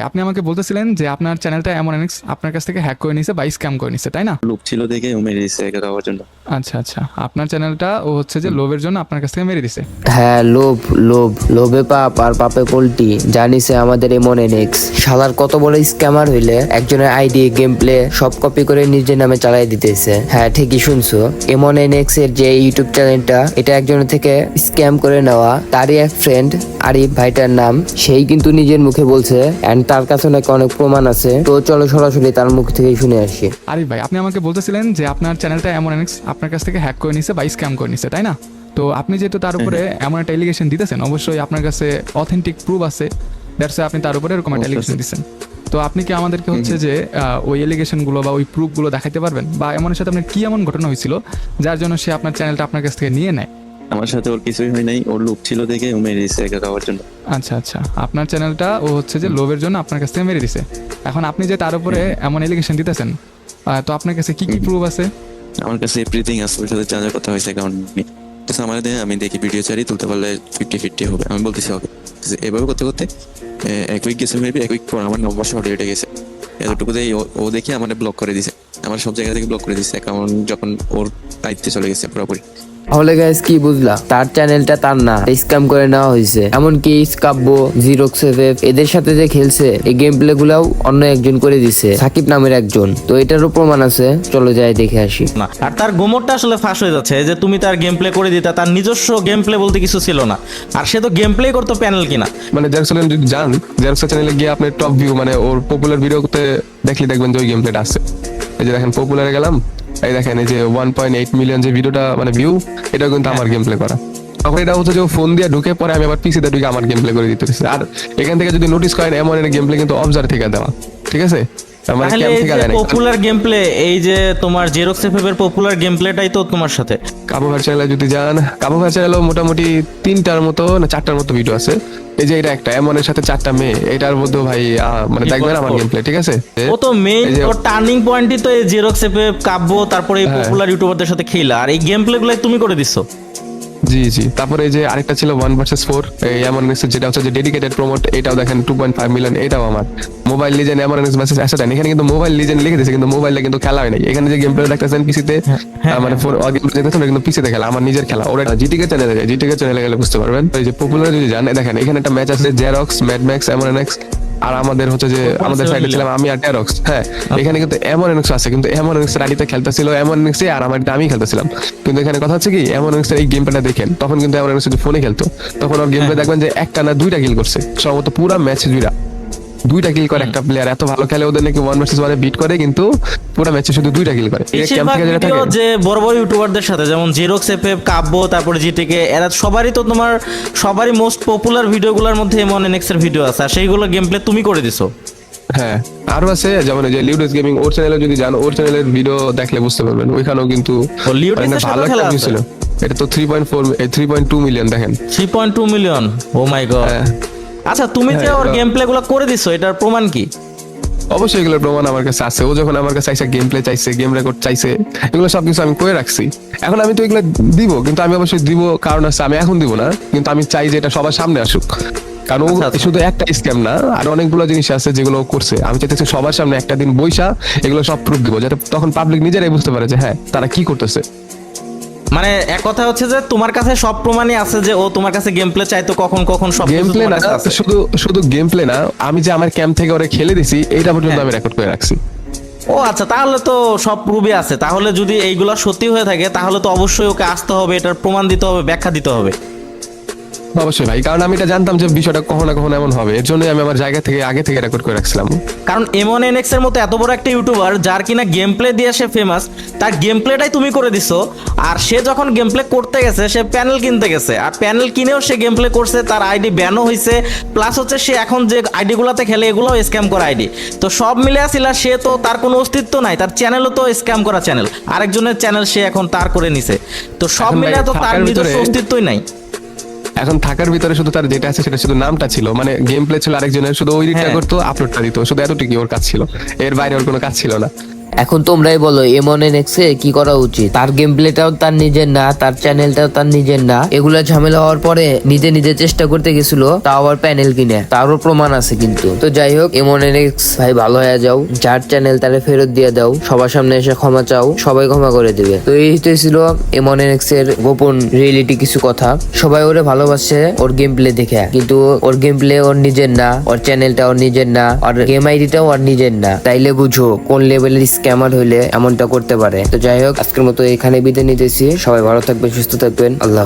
আপনি আমাকে বলতেছিলেন যে আপনার চ্যানেলটা এমন এনিক্স আপনার কাছ থেকে হ্যাক করে নিছে বা স্ক্যাম করে নিছে তাই না? লোক ছিল দেখে ও মেরে দিছে এটা দেওয়ার জন্য। আচ্ছা আচ্ছা। আপনার চ্যানেলটা ও হচ্ছে যে লোভের জন্য আপনার কাছ থেকে মেরে দিছে। হ্যাঁ লোভ লোভ লোভে পাপ আর পাপে পোল্টি জানিসে আমাদের এমন এনেক্স শালার কত বড় স্ক্যামার হইলে একজনের আইডি গেম প্লে সব কপি করে নিজের নামে চালাই দিতেছে। হ্যাঁ ঠিকই শুনছো। এমন এনেক্স এর যে ইউটিউব চ্যানেলটা এটা একজনের থেকে স্ক্যাম করে নেওয়া। তারই এক ফ্রেন্ড আরিফ ভাইটার নাম সেই কিন্তু নিজের মুখে বলছে এন্ড তার কাছে নাকি অনেক প্রমাণ আছে। তো চলো সরাসরি তার মুখ থেকে শুনে আসি। আরিফ ভাই আপনি আমাকে বলতেছিলেন যে আপনার চ্যানেলটা এমন এনিক্স আপনার কাছ থেকে হ্যাক করে নিছে বা স্ক্যাম করে নিছে তাই না? তো আপনি যেহেতু তার উপরে এমন একটা এলিগেশন দিতেছেন অবশ্যই আপনার কাছে অথেন্টিক প্রুফ আছে। দ্যাটস আপনি তার উপরে এরকম একটা এলিগেশন দিচ্ছেন। তো আপনি কি আমাদেরকে হচ্ছে যে আহ, ওই এলিগেশনগুলো বা ওই প্রুফগুলো দেখাতে পারবেন? বা এমনের সাথে আপনার কি এমন ঘটনা হয়েছিল যার জন্য সে আপনার চ্যানেলটা আপনার কাছ থেকে নিয়ে নেয়? আমার সাথে ওর কিছুই হয় নাই। ওর লোভ ছিল দেখে ও মেরে দিছে এটা দেওয়ার জন্য। আচ্ছা আচ্ছা। আপনার চ্যানেলটা ও হচ্ছে যে লোভের জন্য আপনার কাছ থেকে মেরে দিছে। এখন আপনি যে তার উপরে এমন এলিগেশন দিতেছেন তো আপনার কাছে কি কি প্রুফ আছে? আমার কাছে এভরিথিং আছে ওর সাথে যা যা কথা হয়েছে কারণ আমার দেয় আমি দেখি ভিডিও চারি তুলতে পারলে ফিফটি ফিফটি হবে। আমি বলতেছি ওকে এভাবে করতে করতে এক উইক গেছে মেবি এক উইক পর আমার নম্বর শর্ট রেটে গেছে। এতটুকুতেই ও দেখে আমার ব্লক করে দিছে। আমার সব জায়গা থেকে ব্লক করে দিছে অ্যাকাউন্ট যখন ওর দায়িত্বে চলে গেছে পুরোপুরি। তাহলে গাইস কি বুঝলা? তার চ্যানেলটা তার না স্ক্যাম করে নেওয়া হয়েছে। এমনকি স্কাব্য জিরোক্স এফএফ এদের সাথে যে খেলছে এই গেম প্লে গুলাও অন্য একজন করে দিছে সাকিব নামের একজন। তো এটারও প্রমাণ আছে চলো যাই দেখে আসি। না আর তার গোমরটা আসলে ফাঁস হয়ে যাচ্ছে যে তুমি তার গেম প্লে করে দিতা তার নিজস্ব গেম প্লে বলতে কিছু ছিল না। আর সে তো গেম প্লে করতো প্যানেল কিনা। মানে জেরক্স যদি যান জেরক্স চ্যানেলে গিয়ে আপনি টপ ভিউ মানে ওর পপুলার ভিডিওতে দেখলে দেখবেন যে ওই গেম প্লেটা আছে। এই যে দেখেন পপুলারে গেলাম এই দেখেন এই যে ওয়ান পয়েন্ট এইট মিলিয়ন যে ভিডিওটা মানে ভিউ এটা কিন্তু আমার গেম প্লে করা। তখন এটা হচ্ছে যে ফোন দিয়ে ঢুকে পরে আমি আবার পিসিতে ঢুকে আমার গেম প্লে করে দিতে আর এখান থেকে যদি নোটিস করেন এমন গেম প্লে কিন্তু অবজার থেকে দেওয়া। ঠিক আছে? মানে পপুলার গেম প্লে এই যে তোমার জেরক্স এফএফ এর পপুলার গেম প্লেটাই তো তোমার সাথে। কাবু যদি যান কাবু মোটামুটি তিনটার মতো না চারটার মতো ভিডিও আছে। এই যে এটা একটা এমনের সাথে চারটা মেয়ে এটার মধ্যে ভাই মানে দেখবেন আমার? গেম প্লে ঠিক আছে? ও তো মেইন ওর টার্নিং পয়েন্টই তো এই জেরক্স এফএফ কাব্য তারপরে এই হ্যাঁ। পপুলার ইউটিউবারদের সাথে খেলা। আর এই গেম প্লে তুমি করে দিছো। জি জি। তারপরে এই যে আরেকটা ছিল ওয়ান ভার্সেস ফোর এই এমন যেটা হচ্ছে যে ডেডিকেটেড প্রমোট এটাও দেখেন টু পয়েন্ট ফাইভ মিলিয়ন এটাও আমার। মোবাইল লিজেন্ড এমন ভার্সেস অ্যাসেটান এখানে কিন্তু মোবাইল লিজেন্ড লিখে দিয়েছে কিন্তু মোবাইলে কিন্তু খেলা হয় নাই এখানে যে গেম প্লে দেখতেছেন পিসিতে মানে ফোর গেম প্লে দেখতেছেন কিন্তু পিসিতে খেলা আমার নিজের খেলা। ওরা জিটিকে চ্যানেলে যায় জিটিকে চ্যানেলে গেলে বুঝতে পারবেন। এই যে পপুলার যদি জানেন দেখেন এখানে একটা ম্যাচ আছে জেরক্স ম্যাড ম্যাক্স এমন এক্স আর আমাদের হচ্ছে যে আমাদের সাইডে ছিলাম আমি আর টেরক্স হ্যাঁ এখানে কিন্তু এমন এনক্স আছে কিন্তু এমন এনক্স আড়িতে খেলতেছিল এমন এনক্স আর আমার আমি খেলতেছিলাম। কিন্তু এখানে কথা হচ্ছে কি এমন এনক্স এই গেম প্লেটা দেখেন তখন কিন্তু এমন এনক্স ফোনে খেলতো তখন ওর গেম প্লে দেখবেন যে একটা না দুইটা কিল করছে সম্ভবত পুরো ম্যাচ জুড়া দুইটা কিল করে একটা প্লেয়ার এত ভালো খেলে ওদের নাকি ওয়ান ভার্সেস ওয়ানে বিট করে কিন্তু পুরো ম্যাচে শুধু দুইটা কিল করে। এই ক্যাম্প থেকে যেটা থাকে। যে বড় বড় ইউটিউবারদের সাথে যেমন জেরক্স এফএফ কাব্য তারপরে জিটিকে এরা সবারই তো তোমার সবারই মোস্ট পপুলার ভিডিওগুলোর মধ্যে এমন এনএক্স এর ভিডিও আছে আর সেইগুলো গেম প্লে তুমি করে দিছো। হ্যাঁ আরও আছে যেমন যে লিউডেস গেমিং ওর চ্যানেলে যদি জানো ওর চ্যানেলের ভিডিও দেখলে বুঝতে পারবেন। ওইখানেও কিন্তু মানে ভালো একটা খেলা ছিল। এটা তো three point four three point two million দেখেন। Three point two million oh my God. আচ্ছা তুমি যে হ্যাঁ, ওর গেম প্লে গুলো করে দিছো এটার প্রমাণ কি? অবশ্যই এগুলোর প্রমাণ আমার কাছে আছে। ও যখন আমার কাছে চাইছে গেম প্লে চাইছে গেম রেকর্ড চাইছে এগুলো সবকিছু আমি করে রাখছি। এখন আমি তো এগুলো দিব কিন্তু আমি অবশ্যই দিব কারণ আছে আমি এখন দিব না কিন্তু আমি চাই যে এটা সবার সামনে আসুক। কারণ ও আচ্ছা, আচ্ছা। শুধু একটা স্ক্যাম না আর অনেকগুলো জিনিস আছে যেগুলো করছে। আমি চাইতেছি সবার সামনে একটা দিন বৈশা এগুলো সব প্রুফ দিব যাতে তখন পাবলিক নিজেরাই বুঝতে পারে যে হ্যাঁ তারা কি করতেছে। মানে এক কথা হচ্ছে যে তোমার কাছে সব প্রমাণই আছে যে ও তোমার কাছে গেম প্লে চাইতো কখন কখন সব গেম প্লে না শুধু শুধু গেম প্লে না আমি যে আমার ক্যাম্প থেকে ওরে খেলে দিছি এটা পর্যন্ত আমি রেকর্ড করে রাখছি। ও আচ্ছা তাহলে তো সব প্রুভই আছে। তাহলে যদি এইগুলা সত্যি হয়ে থাকে তাহলে তো অবশ্যই ওকে আসতে হবে এটার প্রমাণ দিতে হবে ব্যাখ্যা দিতে হবে। অবশ্যই ভাই। কারণ আমি এটা জানতাম যে বিষয়টা কখনো কখনো এমন হবে। এর জন্যই আমি আমার জায়গা থেকে আগে থেকে রেকর্ড করে রাখছিলাম। কারণ এমন এনএক্স এর মতো এত বড় একটা ইউটিউবার যার কিনা গেম প্লে দিয়ে সে ফেমাস তার গেম প্লেটাই তুমি করে দিছো। আর সে যখন গেম প্লে করতে গেছে সে প্যানেল কিনতে গেছে। আর প্যানেল কিনেও সে গেম প্লে করছে তার আইডি ব্যানও হয়েছে প্লাস হচ্ছে সে এখন যে আইডিগুলোতে খেলে এগুলোও স্ক্যাম করা আইডি তো সব মিলে আসিল সে তো তার কোনো অস্তিত্ব নাই। তার চ্যানেলও তো স্ক্যাম করা চ্যানেল আরেকজনের চ্যানেল সে এখন তার করে নিছে। তো সব মিলে তো তার নিজস্ব অস্তিত্বই নাই। এখন থাকার ভিতরে শুধু তার যেটা আছে সেটা শুধু নামটা ছিল। মানে গেম প্লে ছিল আরেকজনের শুধু ওই রিটটা হ্যাঁ। করতো আপলোডটা দিত। শুধু এতটুকুই ওর কাজ ছিল। এর বাইরে ওর কোনো কাজ ছিল না। এখন তোমরাই বলো এমন এ কি করা উচিত? তার গেম প্লেটাও তার নিজের না, তার চ্যানেলটাও তার নিজের না। এগুলা ঝামেলা হওয়ার পরে নিজে নিজে চেষ্টা করতে গেছিল, তাও আবার প্যানেল কিনে। তারও প্রমাণ আছে কিন্তু। তো যাই হোক এমন এক্স ভাই ভালো হয়ে যাও। যার চ্যানেল তারে ফেরত দিয়ে দাও। সবার সামনে এসে ক্ষমা চাও, সবাই ক্ষমা করে দিবে। তো এই তো ছিল এমন এক্সের গোপন রিয়েলিটি কিছু কথা। সবাই ওরে ভালোবাসে ওর গেম প্লে দেখে। কিন্তু ওর গেম প্লে ওর নিজের না, ওর চ্যানেলটা ওর নিজের না, আর গেম আইডিটাও ওর নিজের না। তাইলে বুঝো, কোন লেভেলের স্ক্যামার হইলে এমনটা করতে পারে। তো যাই হোক, আজকের মতো এখানে বিদায় নিতেছি। সবাই ভালো থাকবেন, সুস্থ থাকবেন। আল্লাহ